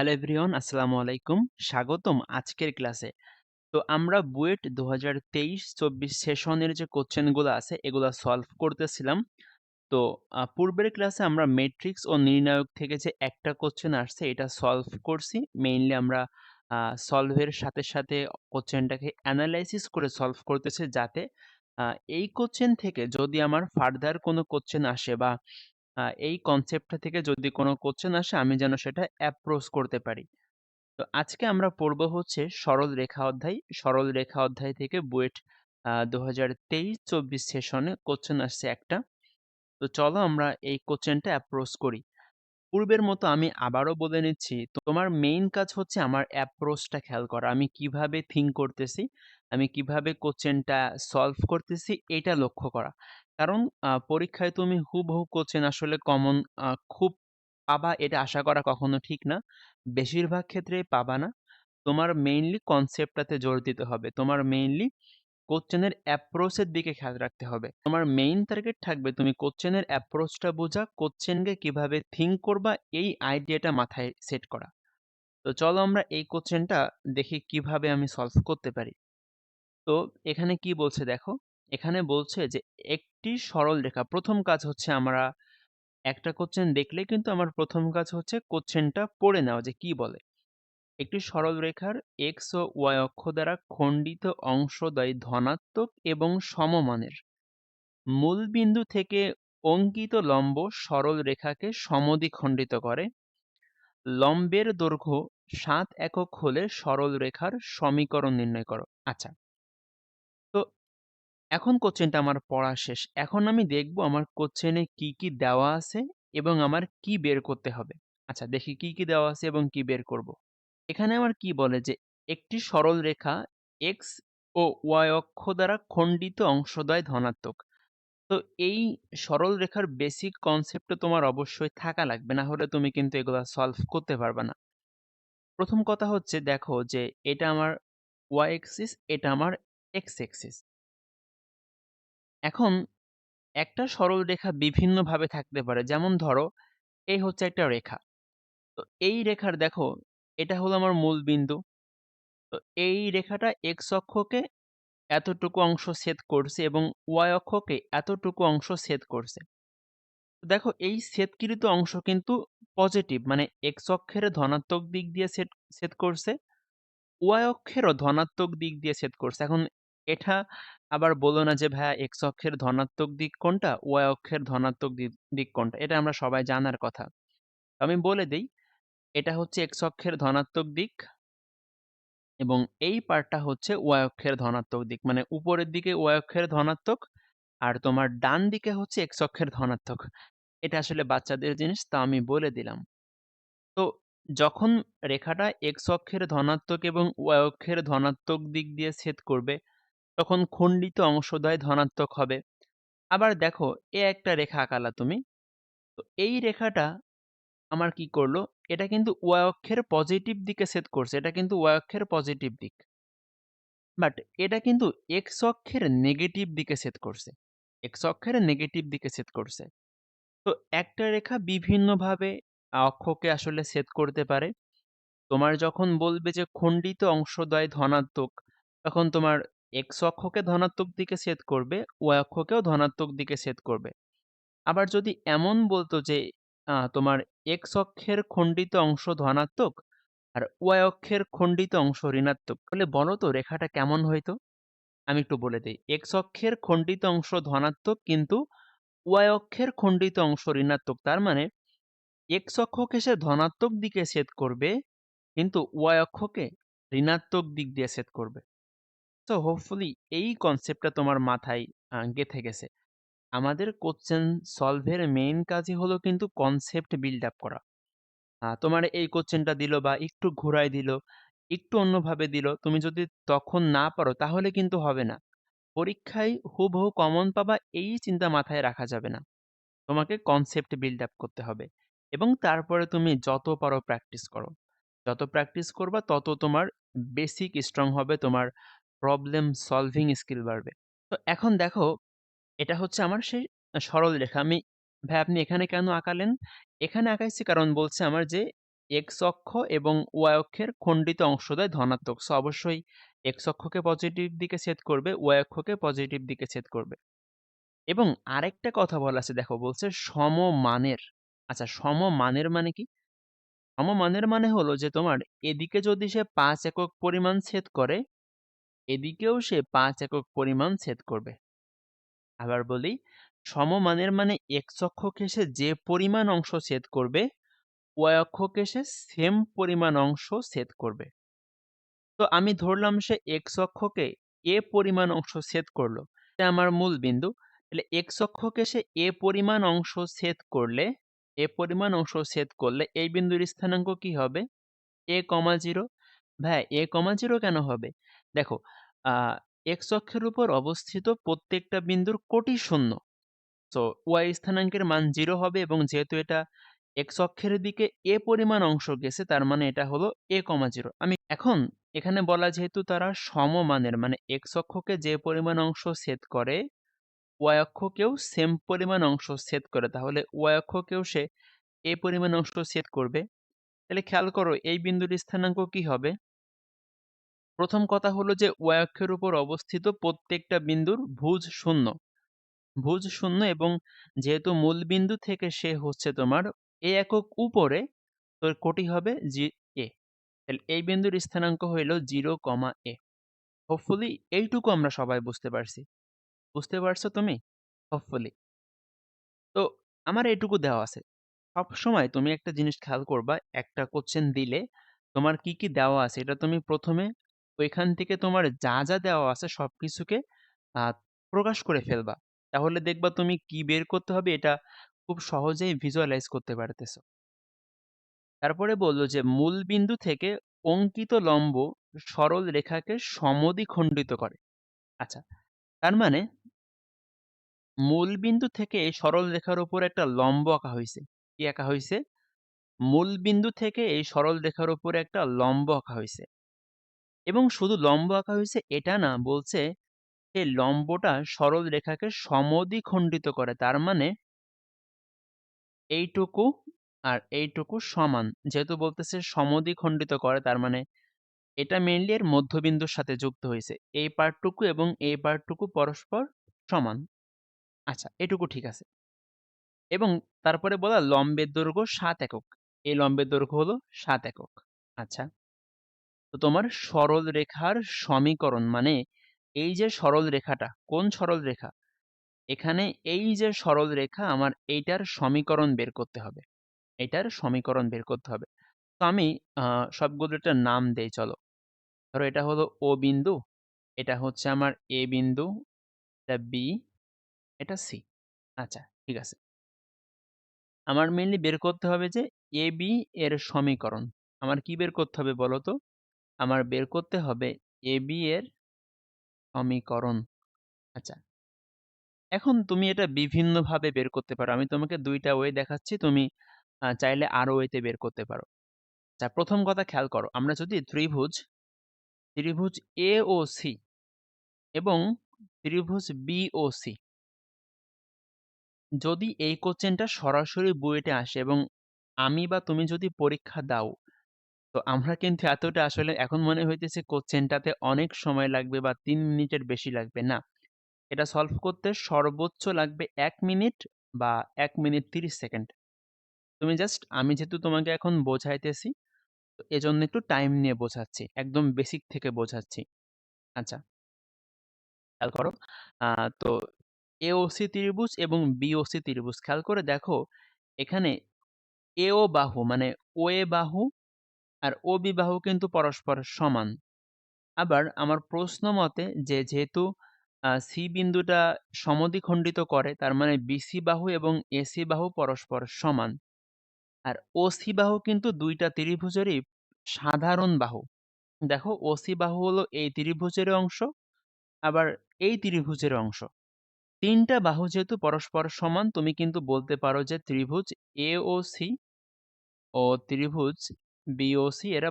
Hello everyone, আসসালামু আলাইকুম। স্বাগতম আজকের ক্লাসে। তো আমরা বুয়েট দু হাজার তেইশ চব্বিশ সেশনের যে কোশ্চেনগুলো আছে, এগুলো সলভ করতেছিলাম। তো পূর্বের ক্লাসে আমরা মেট্রিক্স ও নির্ণায়ক থেকে যে একটা কোশ্চেন আসছে, এটা সলভ করছি। মেইনলি আমরা সলভের সাথে সাথে কোশ্চেনটাকে অ্যানালাইসিস করে সলভ করতেছি যাতে এই কোশ্চেন থেকে যদি আমার ফার্দার কোনো কোশ্চেন আসে বা এই কনসেপ্টটা থেকে যদি কোনো কোশ্চেন আসে, আমি যেন সেটা অ্যাপ্রোচ করতে পারি। তো আজকে আমরা পড়ব হচ্ছে সরল রেখা অধ্যায়। সরল রেখা অধ্যায় থেকে বুয়েট দু হাজার তেইশ চব্বিশ সেশনে কোশ্চেন আসছে একটা। তো চলো আমরা এই কোশ্চেনটা অ্যাপ্রোচ করি। পূর্বের মতো আমি আবারও বলে নিচ্ছি, তোমার মেইন কাজ হচ্ছে আমার অ্যাপ্রোচটা খেয়াল করা। আমি কীভাবে থিঙ্ক করতেছি, আমি কীভাবে কোশ্চেনটা সলভ করতেছি, এটা লক্ষ্য করা। কারণ পরীক্ষায় তুমি হুবহু কোশ্চেন আসলে কমন খুব পাবা এটা আশা করা কখনো ঠিক না। বেশিরভাগ ক্ষেত্রেই পাবা না। তোমার মেইনলি কনসেপ্টটাতে জোর দিতে হবে। তোমার মেইনলি কোশ্চেনের অ্যাপ্রোচের দিকে খেয়াল রাখতে হবে। তোমার মেইন টার্গেট থাকবে তুমি কোশ্চেনের অ্যাপ্রোচটা বোঝা কোশ্চেনকে কীভাবে থিঙ্ক করবা, এই আইডিয়াটা মাথায় সেট করা। তো চলো আমরা এই কোশ্চেনটা দেখি কীভাবে আমি সলভ করতে পারি। তো এখানে কি বলছে দেখো এখানে বলছে যে, একটি সরল রেখা। প্রথম কাজ হচ্ছে আমরা একটা কোশ্চেন দেখলে কিন্তু আমার প্রথম কাজ হচ্ছে কোশ্চেনটা পড়ে নেওয়া যে কি বলে। একটি সরল রেখার এক্স ও ওয়াই অক্ষ দ্বারা খণ্ডিত অংশদ্বয় ধনাত্মক এবং সমমানের। মূলবিন্দু থেকে অঙ্কিত লম্ব সরল রেখাকে সমদ্বিখণ্ডিত করে। লম্বের দৈর্ঘ্য সাত একক হলে সরল রেখার সমীকরণ নির্ণয় করো। আচ্ছা। এখন কোশ্চেনটা আমার পড়া শেষ। এখন আমি দেখব আমার কোশ্চেনে কি কি দেওয়া আছে এবং আমার কি বের করতে হবে। আচ্ছা দেখি কি কি দেওয়া আছে এবং কি বের করব। এখানে আমার কি বলে যে, একটি সরল রেখা এক্স ও ওয়াই অক্ষ দ্বারা খণ্ডিত অংশদ্বয় ধনাত্মক। তো এই সরল রেখার বেসিক কনসেপ্ট তোমার অবশ্যই থাকা লাগবে, না হলে তুমি কিন্তু এগুলা সলভ করতে পারবে না। প্রথম কথা হচ্ছে, দেখো যে এটা আমার ওয়াই এক্সিস এটা আমার এক্স এক্সিস এখন একটা সরল রেখা বিভিন্নভাবে থাকতে পারে। যেমন ধরো, এই হচ্ছে একটা রেখা। তো এই রেখার দেখো, এটা হলো আমার মূল বিন্দু। তো এই রেখাটা এক্স অক্ষকে এতটুকু অংশ ছেদ করছে এবং ওয়াই অক্ষকে এতটুকু অংশ ছেদ করছে। দেখো, এই ছেদকৃত অংশ কিন্তু পজিটিভ মানে এক্স অক্ষের ধনাত্মক দিক দিয়ে সেট ছেদ করছে ওয়াই অক্ষেরও ধনাত্মক দিক দিয়ে ছেদ করছে। এখন এটা আবার বলো না যে, ভাইয়া এক্স অক্ষের ধনাত্মক দিক কোনটা ওয়াই অক্ষের ধনাত্মক দিক কোনটা? এটা আমরা সবাই জানার কথা। আমি বলে দেই, এটা হচ্ছে এক্স অক্ষের ধনাত্মক দিক এবং এই পার্টটা হচ্ছে ওয়াই অক্ষের ধনাত্মক দিক। মানে উপরের দিকে ওয়াই অক্ষের ধনাত্মক আর তোমার ডান দিকে হচ্ছে এক্স অক্ষের ধনাত্মক। এটা আসলে বাচ্চাদের জিনিস, তা আমি বলে দিলাম। তো যখন রেখাটা এক্স অক্ষের ধনাত্মক এবং ওয়াই অক্ষের ধনাত্মক দিক দিয়ে ছেদ করবে তখন খণ্ডিত অংশদ্বয় ধনাত্মক হবে। আবার দেখো, এ একটা রেখা আঁকালা তুমি। তো এই রেখাটা আমার কি করল, এটা কিন্তু ওয়াই অক্ষের পজিটিভ দিকে সেট করছে, এটা কিন্তু ওয়াই অক্ষের পজিটিভ দিক। বাট এটা কিন্তু এক্স অক্ষের নেগেটিভ দিকে সেট করছে এক্স অক্ষের নেগেটিভ দিকে সেট করছে। তো একটা রেখা বিভিন্নভাবে অক্ষকে আসলে সেট করতে পারে। তোমার যখন বলবে যে খণ্ডিত অংশদ্বয় ধনাত্মক, তখন তোমার এক্স অক্ষকে ধনাত্মক দিকে সেট করবে ওয়াই অক্ষকেও ধনাত্মক দিকে সেট করবে। আবার যদি এমন বলতো যে তোমার এক্স অক্ষের খণ্ডিত অংশ ধনাত্মক আর ওয়াই অক্ষের খণ্ডিত অংশ ঋণাত্মক, তাহলে বলো তো রেখাটা কেমন হইতো? আমি একটু বলে দিই। এক্স অক্ষের খণ্ডিত অংশ ধনাত্মক কিন্তু ওয়াই অক্ষের খণ্ডিত অংশ ঋণাত্মক, তার মানে এক্স অক্ষকে সে ধনাত্মক দিকে সেট করবে, কিন্তু ওয়াই অক্ষকে ঋণাত্মক দিক দিয়ে সেট করবে। তো হোপফুলি এই কনসেপ্টটা তোমার মাথায় আহ, গেঁথে গেছে। আমাদের কোশ্চেন সলভের মেইন কাজই হলো কিন্তু কনসেপ্ট বিল্ড আপ করা। তোমার এই কোশ্চেনটা দিল বা একটু ঘুরাই দিল একটু অন্যভাবে দিল তুমি যদি তখন না পারো তাহলে কিন্তু হবে না। পরীক্ষায় হুবহু কমন পাবা এই চিন্তা মাথায় রাখা যাবে না। তোমাকে কনসেপ্ট বিল্ড আপ করতে হবে এবং তারপরে তুমি যত পারো প্র্যাকটিস করো। যত প্র্যাকটিস করবা তত তোমার বেসিক স্ট্রং হবে তোমার প্রবলেম সলভিং স্কিল বাড়বে। তো এখন দেখো, এটা হচ্ছে আমার সেই সরল রেখা। আমি, ভাই আপনি এখানে কেন আঁকালেন? এখানে আঁকাইছি কারণ বলছে আমার যে এক্স অক্ষ এবং ওয়াই অক্ষের খণ্ডিত অংশ দেয় ধনাত্মক। সো অবশ্যই এক্স অক্ষকে পজিটিভ দিকে সেট করবে ওয়াই অক্ষকে পজিটিভ দিকে সেট করবে। এবং আরেকটা কথা বলা আছে, দেখো, বলছে সমমানের। আচ্ছা সমমানের মানে কি? সমমানের মানে হলো যে তোমার এদিকে যদি সে পাঁচ একক পরিমাণ ছেদ করে এদিকেও সে পাঁচ একক পরিমাণ ছেদ করবে। আবার বলি, সমমানের মানে এক্স অক্ষকে সে যে পরিমাণ অংশ ছেদ করবে, ওয়াই অক্ষকে সে সেম পরিমাণ অংশ ছেদ করবে। তো আমি ধরলাম সে এক্স অক্ষকে এ পরিমাণ অংশ ছেদ করল, এটা আমার মূল বিন্দু। তাহলে এক্স অক্ষকে সে এ পরিমাণ অংশ ছেদ করলে, এ পরিমাণ অংশ ছেদ করলে এই বিন্দুর স্থানাঙ্ক কি হবে? A comma zero. ভাই, এ কমা জিরো কেন হবে? দেখো আহ এক্স অক্ষের উপর অবস্থিত প্রত্যেকটা বিন্দুর কোটি শূন্য। তো ওয়াই স্থানাঙ্কের মান জিরো হবে এবং যেহেতু এটা এক্স অক্ষের দিকে এ পরিমাণ অংশ গেছে, তার মানে এটা হলো এ কমা জিরো আমি এখন এখানে বলা যেহেতু তারা সমমানের মানে এক্স অক্ষকে যে পরিমাণ অংশ সেট করে ওয়াই অক্ষকেও সেম পরিমাণ অংশ সেট করে, তাহলে ওয়াই অক্ষকেও সে এ পরিমাণ অংশ সেট করবে। তাহলে খেয়াল করো, এই বিন্দুর স্থানাঙ্ক কি হবে? প্রথম কথা হলো যে অক্ষের উপর অবস্থিত প্রত্যেকটা বিন্দুর ভুজ শূন্য। ভুজ শূন্য এবং যেহেতু মূল বিন্দু থেকে সে হচ্ছে তোমার এ একক উপরে তোর কোটি হবে জি, এ। তাহলে এই বিন্দুর স্থানাঙ্ক হইল জিরো কমা এ। হোপফুলি এইটুকু আমরা সবাই বুঝতে পারছি। বুঝতে পারছ তুমি? হোপফুলি তো আমার এইটুকু দেওয়া আছে। সব সময় তুমি একটা জিনিস খেয়াল করবা, একটা কোশ্চেন দিলে তোমার কি কি দেওয়া আছে, এটা তুমি প্রথমে ওইখান থেকে তোমার যা যা দেওয়া আছে সব কিছুকে প্রকাশ করে ফেলবা। তাহলে দেখবা তুমি কি বের করতে হবে এটা খুব সহজেই ভিজুয়ালাইজ করতে পারতেছো। তারপরে বলল যে, মূল বিন্দু থেকে অঙ্কিত লম্ব সরল রেখাকে সমদ্বিখণ্ডিত করে। আচ্ছা তার মানে মূল বিন্দু থেকে এই সরল রেখার উপর একটা লম্ব আঁকা হয়েছে কি আঁকা হয়েছে মূল বিন্দু থেকে এই সরল রেখার উপর একটা লম্ব আঁকা হয়েছে এবং শুধু লম্ব আঁকা হয়েছে এটা না, বলছে সেই লম্বটা সরল রেখাকে সমদ্বিখণ্ডিত করে, তার মানে এইটুকু আর এইটুকু সমান। যেহেতু বলতেছে সমদ্বিখণ্ডিত করে, তার মানে এটা মেইনলি এর মধ্যবিন্দুর সাথে যুক্ত হয়েছে। এই পার্টটুকু এবং এই পার্টটুকু পরস্পর সমান। আচ্ছা এটুকু ঠিক আছে। এবং তারপরে বলা লম্বের দৈর্ঘ্য সাত একক। এই লম্বের দৈর্ঘ্য হলো সাত একক। আচ্ছা। তো তোমার সরল রেখার সমীকরণ মানে এই যে সরল রেখাটা, কোন সরল রেখা? এখানে এই যে সরল রেখা, আমার এইটার সমীকরণ বের করতে হবে। এটার সমীকরণ বের করতে হবে। তো আমি সবগুলো একটা নাম দেই, চলো। ধরো এটা হলো ও বিন্দু, এটা হচ্ছে আমার এ বিন্দু, এটা বি এটা সি আচ্ছা ঠিক আছে। আমার মেনলি বের করতে হবে যে এ বি এর সমীকরণ। আমার কি বের করতে হবে বলো তো? আমার বের করতে হবে এ বি এর সমীকরণ। আচ্ছা। এখন তুমি এটা বিভিন্নভাবে বের করতে পারো। আমি তোমাকে দুইটা ওয়ে দেখাচ্ছি, তুমি চাইলে আরও ওয়েতে বের করতে পারো। আচ্ছা প্রথম কথা খেয়াল করো, আমরা যদি ত্রিভুজ ত্রিভুজ এ ও সি এবং ত্রিভুজ বি ও সি যদি এই কোশ্চেনটা সরাসরি বুয়েটে আসে এবং আমি বা তুমি যদি পরীক্ষা দাও তো আমরা কিন্তু এতটা আসলে এখন মনে হইতেছে কোশ্চেনটাতে অনেক সময় লাগবে বা তিন মিনিটের বেশি লাগবে না। এটা সলভ করতে সর্বোচ্চ লাগবে এক মিনিট বা এক মিনিট তিরিশ সেকেন্ড। তুমি জাস্ট আমি যেহেতু তোমাকে এখন বোঝাইতেছি, তো এজন্য একটু টাইম নিয়ে বোঝাচ্ছি, একদম বেসিক থেকে বোঝাচ্ছি। আচ্ছা। খেয়াল করো তো এ এওসি ত্রিভুজ এবং বিওসি ত্রিভুজ। খেয়াল করে দেখো, এখানে এও বাহু মানে ও এ বাহু আর বি কিন্তু পরস্পর সমান। আবার আমার প্রশ্ন মতে যে, যেহেতু সি বিন্দুটা সমদ্বিখণ্ডিত করে, তার মানে বিসি বাহু এবং এসি বাহু পরস্পর সমান। আর ওসি বাহু কিন্তু দুইটা ত্রিভুজেরই সাধারণ বাহু। দেখো ওসি বাহু হলো এই ত্রিভুজের অংশ, আবার এই ত্রিভুজের অংশ। তিনটা বাহু যেহেতু পরস্পর সমান, তুমি কিন্তু বলতে পারো যে ত্রিভুজ এ ও সি ও ত্রিভুজ বিওসি এরা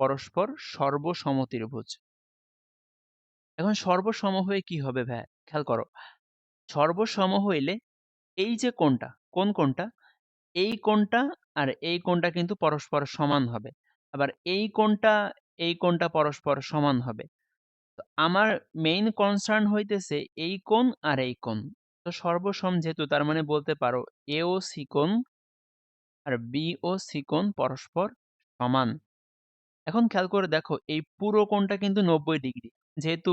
পরস্পর সর্বসম ত্রিভুজ এখন সর্বসম হয়ে কি হবে ভাই খেয়াল করো সর্বসম হইলে এই যে কোনটা কোন কোনটা এই কোনটা আর এই কোণটা কিন্তু পরস্পর সমান হবে। আবার এই কোণটা, এই কোণটা পরস্পর সমান হবে। তো আমার মেইন কনসার্ন হইতেছে এই কোণ আর এই কোণ। তো সর্বসম যেহেতু তার মানে বলতে পারো এ ও সি কোণ আর বি ও সি কোণ পরস্পর সমান। এখন খেয়াল করে দেখো এই পুরো কোণটা কিন্তু ৯০ ডিগ্রি। যেহেতু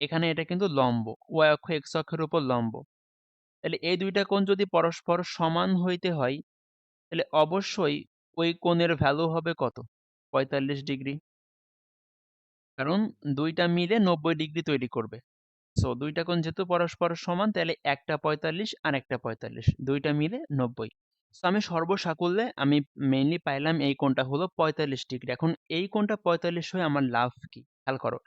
এখানে এটা কিন্তু লম্ব। ওয়াই অক্ষ এক্স অক্ষের উপর লম্ব। তাহলে এই দুইটা কোণ যদি পরস্পর সমান হইতে হয়, তাহলে অবশ্যই ওই কোণের ভ্যালু হবে কত? ৪৫ ডিগ্রি। কারণ দুইটা মিলে ৯০ ডিগ্রি তৈরি করবে। সো দুইটা কোণ যেহেতু পরস্পর সমান তাহলে একটা ৪৫ আর একটা ৪৫ দুইটা মিলে ৯০। সো আমি সর্বসাকুল্যে আমি মেইনলি পাইলাম এই কোণটা হলো ৪৫ ডিগ্রি। এখন এই কোণটা ৪৫ হয়ে আমার লাভ কি? খেয়াল করো।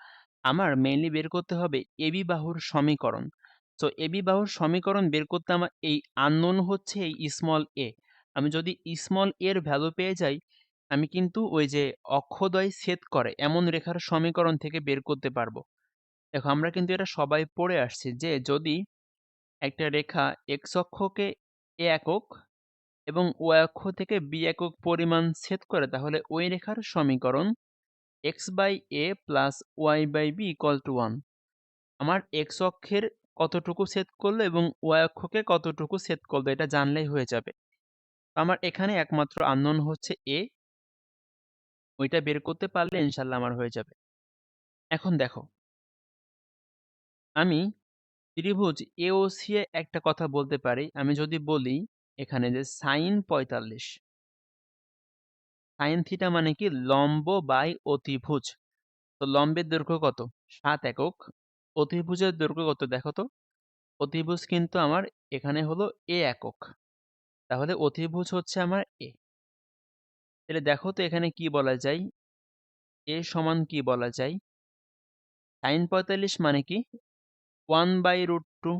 আমার মেইনলি বের করতে হবে এবি বাহুর সমীকরণ। সো এবি বাহুর সমীকরণ বের করতে আমার এই আননোন হচ্ছে এই স্মল এ। আমি যদি স্মল এর ভ্যালু পেয়ে যাই, আমি কিন্তু ওই যে অক্ষদ্বয় ছেদ করে এমন রেখার সমীকরণ থেকে বের করতে পারব। দেখো আমরা কিন্তু এটা সবাই পড়ে আসছি যে যদি একটা রেখা এক্স অক্ষকে এ একক এবং ওয়াই অক্ষ থেকে বি একক পরিমাণ ছেদ করে, তাহলে ওই রেখার সমীকরণ X by A plus Y by B equal to one আমার এক্স অক্ষের কতটুকু ছেদ করল এবং ওয়াই অক্ষকে কতটুকু ছেদ করল, এটা জানলেই হয়ে যাবে। আমার এখানে একমাত্র আননোন হচ্ছে এ ওইটা বের করতে পারলে ইনশাল্লাহ আমার হয়ে যাবে। এখন দেখো। আমি ত্রিভুজ এ ও সি এ একটা কথা বলতে পারি। আমি যদি বলি এখানে যে সাইন পঁয়তাল্লিশ। সাইন থিটা মানে কি? লম্ব বাই অতিভুজ। তো লম্বের দৈর্ঘ্য কত? সাত একক। অতিভুজের দৈর্ঘ্য কত দেখো তো? অতিভুজ কিন্তু আমার এখানে হলো এ একক। তাহলে অতিভুজ হচ্ছে আমার এ তাহলে দেখো তো এখানে কি বলা যায়? এ সমান কি বলা যায়? সাইন পঁয়তাল্লিশ মানে কি? ওয়ান বাই রুট টু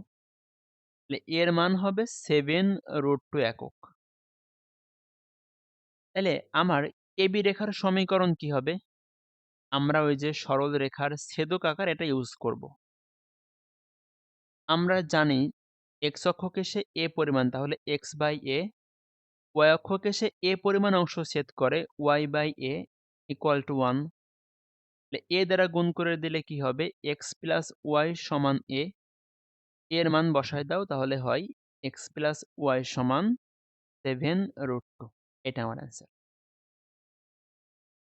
এর মান হবে সেভেন রুট টু একক। তাহলে আমার এবি রেখার সমীকরণ কি হবে? আমরা ওই যে সরল রেখার ছেদক আকার এটা ইউজ করব। আমরা জানি এক্স অক্ষকে সে এ পরিমাণ, তাহলে এক্স বাই এ ওয়াই অক্ষকে সে এ পরিমাণ অংশ ছেদ করে Y by A equal to one A দ্বারা গুণ করে দিলে কি হবে? এক্স প্লাস ওয়াই সমান এ এর মান বসায় দাও, তাহলে হয় এক্স প্লাস ওয়াই সমান সেভেন রুট টু এটা আমার অ্যান্সার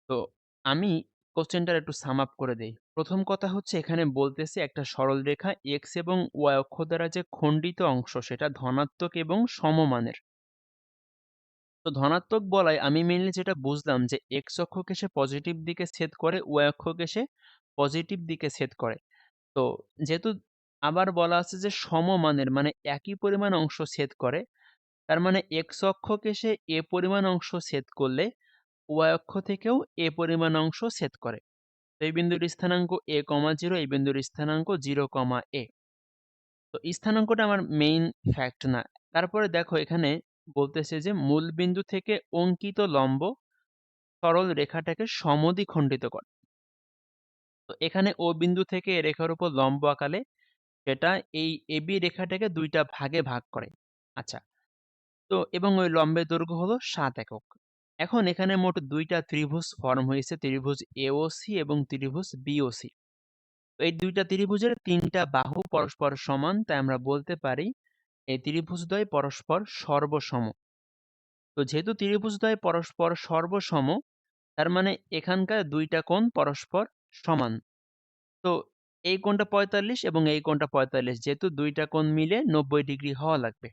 তো আমি কোশ্চেনটার একটু সাম আপ করে দেই। প্রথম কথা হচ্ছে এখানে বলতেছে একটা সরল রেখা এক্স এবং ওয়াই অক্ষ দ্বারা যে খণ্ডিত অংশ, সেটা ধনাত্মক এবং সমমানের। তো ধনাত্মক বলায় আমি মেনলি যেটা বুঝলাম যে এক্স অক্ষকে সে পজিটিভ দিকে ছেদ করে ওয়াই অক্ষকে সে পজিটিভ দিকে ছেদ করে। তো যেহেতু আবার বলা আছে যে সমমানের মানে একই পরিমাণ অংশ ছেদ করে। তার মানে এক্স অক্ষকে সে এ পরিমাণ অংশ ছেদ করলে ওয়াই অক্ষ থেকেও এ পরিমাণ অংশ ছেদ করে। তো এই বিন্দুর স্থানাঙ্ক এ কমা জিরো এই বিন্দুর স্থানাঙ্ক জিরো কমা এ তো স্থানাঙ্কটা আমার মেইন ফ্যাক্ট না। তারপরে দেখো এখানে বলতেছে যে মূল বিন্দু থেকে অঙ্কিত লম্ব সরল রেখাটাকে সমদ্বিখণ্ডিত করে। তো এখানে ও বিন্দু থেকে এ রেখার উপর লম্ব আকালে সেটা এই এবি রেখাটাকে দুইটা ভাগে ভাগ করে। আচ্ছা তো এবং ওই লম্বের দৈর্ঘ্য হলো সাত একক। এখন এখানে মোট দুইটা ত্রিভুজ ফর্ম হয়েছে, ত্রিভুজ এওসি এবং ত্রিভুজ বিওসি এই দুইটা ত্রিভুজের তিনটা বাহু পরস্পর সমান, তাই আমরা বলতে পারি এই ত্রিভুজদ্বয় পরস্পর সর্বসম। তো যেহেতু ত্রিভুজদ্বয় পরস্পর সর্বসম, তার মানে এখানকার দুইটা কোণ পরস্পর সমান। তো এই কোণটা পঁয়তাল্লিশ এবং এই কোণটা পঁয়তাল্লিশ যেহেতু দুইটা কোণ মিলে নব্বই ডিগ্রি হওয়া লাগবে।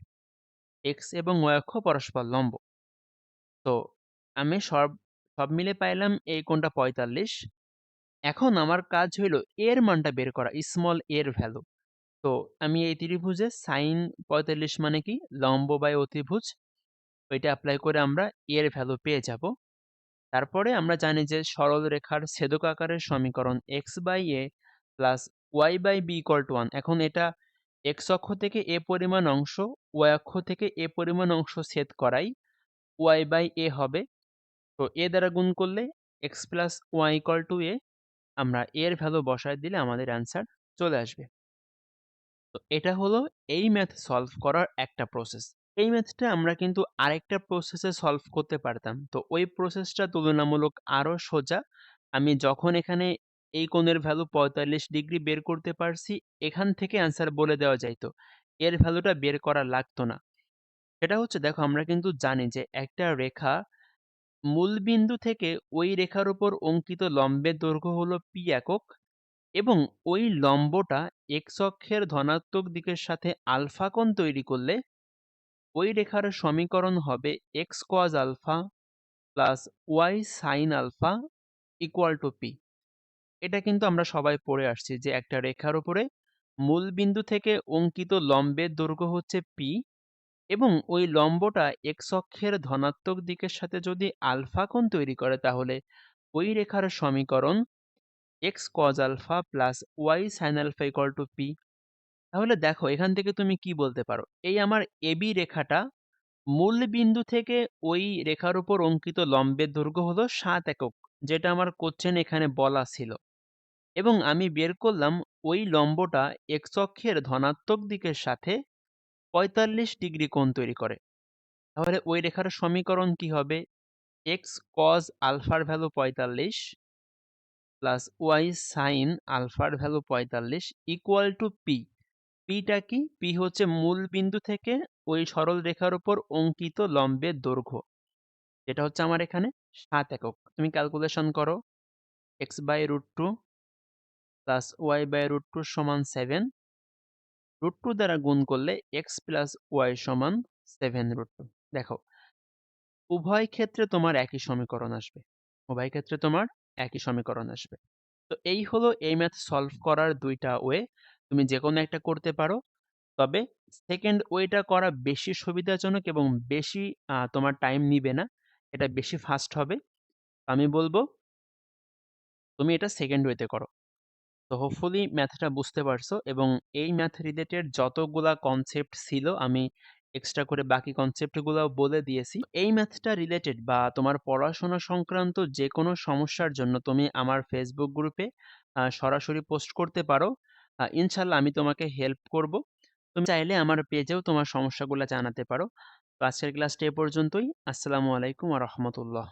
এক্স এবং ওয়াই অক্ষ পরস্পর লম্ব। তো আমি সব সব মিলে পাইলাম এই কোণটা পঁয়তাল্লিশ। এখন আমার কাজ হইল এর মানটা বের করা স্মল এর ভ্যালু তো আমি এই ত্রিভুজে সাইন পঁয়তাল্লিশ মানে কি? লম্ব বাই অতিভুজ। ওইটা অ্যাপ্লাই করে আমরা এর ভ্যালু পেয়ে যাব। তারপরে আমরা জানি যে সরল রেখার ছেদক আকারের সমীকরণ X by A plus Y by B equal to one এখন এটা এক্স অক্ষ থেকে এ পরিমাণ অংশ ওয়াই অক্ষ থেকে এ পরিমাণ অংশ ছেদ করাই ওয়াই বাই এ হবে তো এ দ্বারা গুণ করলে X plus Y equal to A আমরা এর ভ্যালু বসায় দিলে আমাদের অ্যান্সার চলে আসবে তো এটা হলো এই ম্যাথ সলভ করার একটা প্রসেস এই ম্যাথটা আমরা কিন্তু আরেকটা প্রসেসে সলভ করতে পারতাম। তো ওই প্রসেসটা তুলনামূলক আরও সোজা। আমি যখন এখানে এই কোণের ভ্যালু ৪৫ ডিগ্রি বের করতে পারছি, এখান থেকে অ্যান্সার বলে দেওয়া যাইত। এর ভ্যালুটা বের করা লাগতো না। সেটা হচ্ছে দেখো আমরা কিন্তু জানি যে একটা রেখা মূলবিন্দু থেকে ওই রেখার উপর অঙ্কিত লম্বের দৈর্ঘ্য হলো পি একক এবং ওই লম্বটা এক্স অক্ষের ধনাত্মক দিকের সাথে আলফা কোণ তৈরি করলে ওই রেখার সমীকরণ হবে X cos alpha plus Y sine alpha equal to P এটা কিন্তু আমরা সবাই পড়ে আসছি যে একটা রেখার উপরে মূল বিন্দু থেকে অঙ্কিত লম্বের দৈর্ঘ্য হচ্ছে পি এবং ওই লম্বটা এক্স অক্ষের ধনাত্মক দিকের সাথে যদি আলফা কোণ তৈরি করে তাহলে ওই রেখার সমীকরণ X cos alpha plus Y sine alpha equal to P তাহলে দেখো, এখান থেকে তুমি কি বলতে পারো? এই আমার এবি রেখাটা মূল বিন্দু থেকে ওই রেখার উপর অঙ্কিত লম্বের দৈর্ঘ্য হলো সাত একক, যেটা আমার কোশ্চেন এখানে বলা ছিল। এবং আমি বের করলাম ওই লম্বটা এক্স অক্ষের ধনাত্মক দিকের সাথে পঁয়তাল্লিশ ডিগ্রি কোণ তৈরি করে। তাহলে ওই রেখার সমীকরণ কি হবে? এক্স কজ আলফার ভ্যালু পঁয়তাল্লিশ প্লাস ওয়াই সাইন আলফার ভ্যালু পঁয়তাল্লিশ ইকুয়াল টু পি পিটা কি? পি হচ্ছে মূল বিন্দু থেকে ওই সরল রেখার উপর অঙ্কিত লম্বের দৈর্ঘ্য। যেটা হচ্ছে আমার এখানে সাত একক। তুমি ক্যালকুলেশন করো। X by root two plus Y by root two সমান সেভেন রুট টু দ্বারা গুণ করলে এক্স প্লাস ওয়াই সমান সেভেন রুট টু দেখো, উভয় ক্ষেত্রে তোমার একই সমীকরণ আসবে, উভয় ক্ষেত্রে তোমার একই সমীকরণ আসবে। তো এই হলো এই ম্যাথ সলভ করার দুইটা ওয়ে তুমি যে কোনো একটা করতে পারো। তবে সেকেন্ড ওয়েটা করা বেশি সুবিধাজনক এবং বেশি তোমার টাইম নিবে না, এটা বেশি ফাস্ট হবে। আমি বলব, তুমি এটা সেকেন্ড ওয়েতে করো। তো হোপফুলি ম্যাথটা বুঝতে পারছ এবং এই ম্যাথ রিলেটেড যতগুলা কনসেপ্ট ছিল আমি এক্সট্রা করে বাকি কনসেপ্টগুলোও বলে দিয়েছি। এই ম্যাথটা রিলেটেড বা তোমার পড়াশোনা সংক্রান্ত যে কোনো সমস্যার জন্য তুমি আমার ফেসবুক গ্রুপে সরাসরি পোস্ট করতে পারো। ইনশাল্লাহ আমি তোমাকে হেল্প করব। তুমি চাইলে আমার পেজেও তোমার সমস্যাগুলো জানাতে পারো। আজকের ক্লাসটা এ পর্যন্তই। আসসালামু আলাইকুম আ রহমতুল্লাহ।